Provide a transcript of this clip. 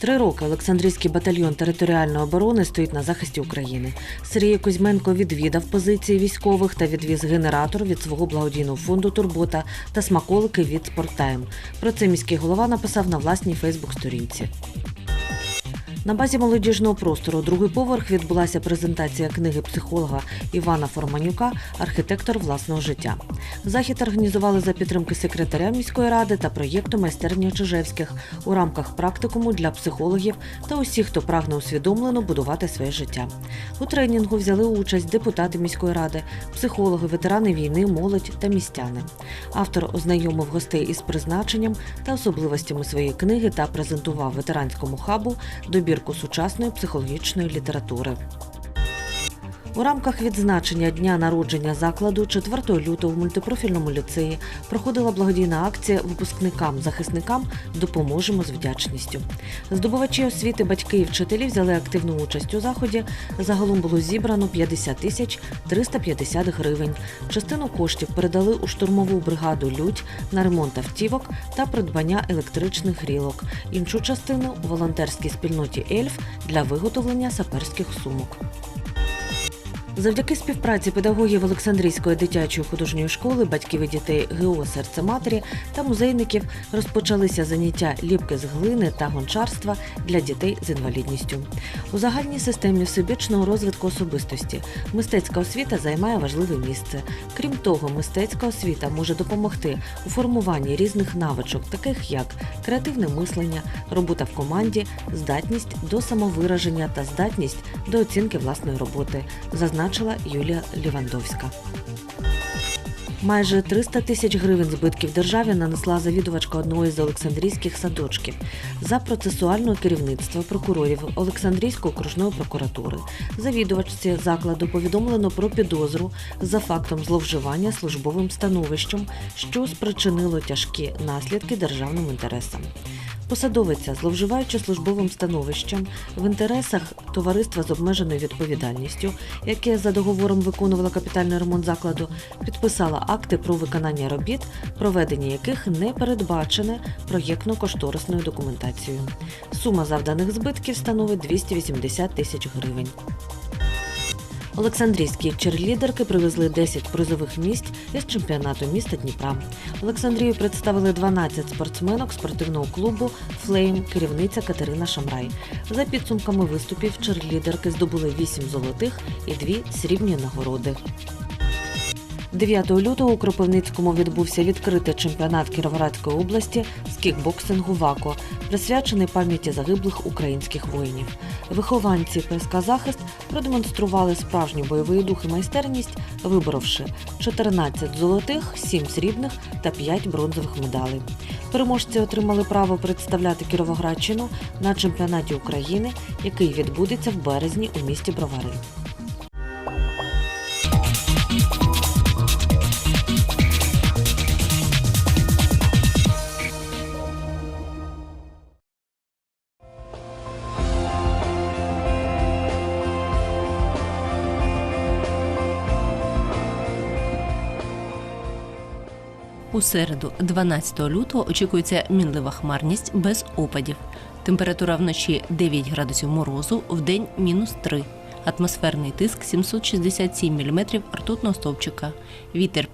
Три роки Олександрійський батальйон територіальної оборони стоїть на захисті України. Сергій Кузьменко відвідав позиції військових та відвіз генератор від свого благодійного фонду Турбота та смаколики від Спорттайм. Про це міський голова написав на власній Фейсбук-сторінці. На базі молодіжного простору другий поверх відбулася презентація книги психолога Івана Форманюка Архітектор власного життя. Захід організували за підтримки секретаря міської ради та проєкту майстерні Чижевських у рамках практикуму для психологів та усіх, хто прагне усвідомлено будувати своє життя. У тренінгу взяли участь депутати міської ради, психологи, ветерани війни, молодь та містяни. Автор ознайомив гостей із призначенням та особливостями своєї книги та презентував ветеранському хабу добірку сучасної психологічної літератури. У рамках відзначення дня народження закладу 4 лютого в мультипрофільному ліцеї проходила благодійна акція випускникам захисникам Допоможемо з вдячністю. Здобувачі освіти, батьки і вчителі взяли активну участь у заході. Загалом було зібрано 50 тисяч 350 гривень. Частину коштів передали у штурмову бригаду Людь на ремонт автівок та придбання електричних грілок. Іншу частину у волонтерській спільноті Ельф для виготовлення саперських сумок. Завдяки співпраці педагогів Олександрійської дитячої художньої школи, батьків і дітей ГО «Серце матері та музейників розпочалися заняття ліпки з глини та гончарства для дітей з інвалідністю. У загальній системі всебічного розвитку особистості мистецька освіта займає важливе місце. Крім того, мистецька освіта може допомогти у формуванні різних навичок, таких як креативне мислення, робота в команді, здатність до самовираження та здатність до оцінки власної роботи, зазначила Юлія Лівандовська. Майже 300 тисяч гривень збитків державі нанесла завідувачка одного з Олександрійських садочків за процесуального керівництва прокурорів Олександрійської окружної прокуратури. Завідувачці закладу повідомлено про підозру за фактом зловживання службовим становищем, що спричинило тяжкі наслідки державним інтересам. Посадовиця, зловживаючи службовим становищем в інтересах товариства з обмеженою відповідальністю, яке за договором виконувало капітальний ремонт закладу, підписала акти про виконання робіт, проведення яких не передбачене проєктно-кошторисною документацією. Сума завданих збитків становить 280 тисяч гривень. Олександрійські черлідерки привезли 10 призових місць із чемпіонату міста Дніпра. Олександрію представили 12 спортсменок спортивного клубу Флейм, керівниця Катерина Шамрай. За підсумками виступів черлідерки здобули 8 золотих і 2 срібні нагороди. 9 лютого у Кропивницькому відбувся відкритий чемпіонат Кіровоградської області з кікбоксингу ВАКО, присвячений пам'яті загиблих українських воїнів. Вихованці ПСК Захист продемонстрували справжній бойовий дух і майстерність, виборовши 14 золотих, 7 срібних та 5 бронзових медалей. Переможці отримали право представляти Кіровоградщину на чемпіонаті України, який відбудеться в березні у місті Бровари. У середу, 12 лютого, очікується мінлива хмарність без опадів. Температура вночі 9 градусів морозу, вдень мінус 3. Атмосферний тиск 767 мм ртутного стовпчика. Вітер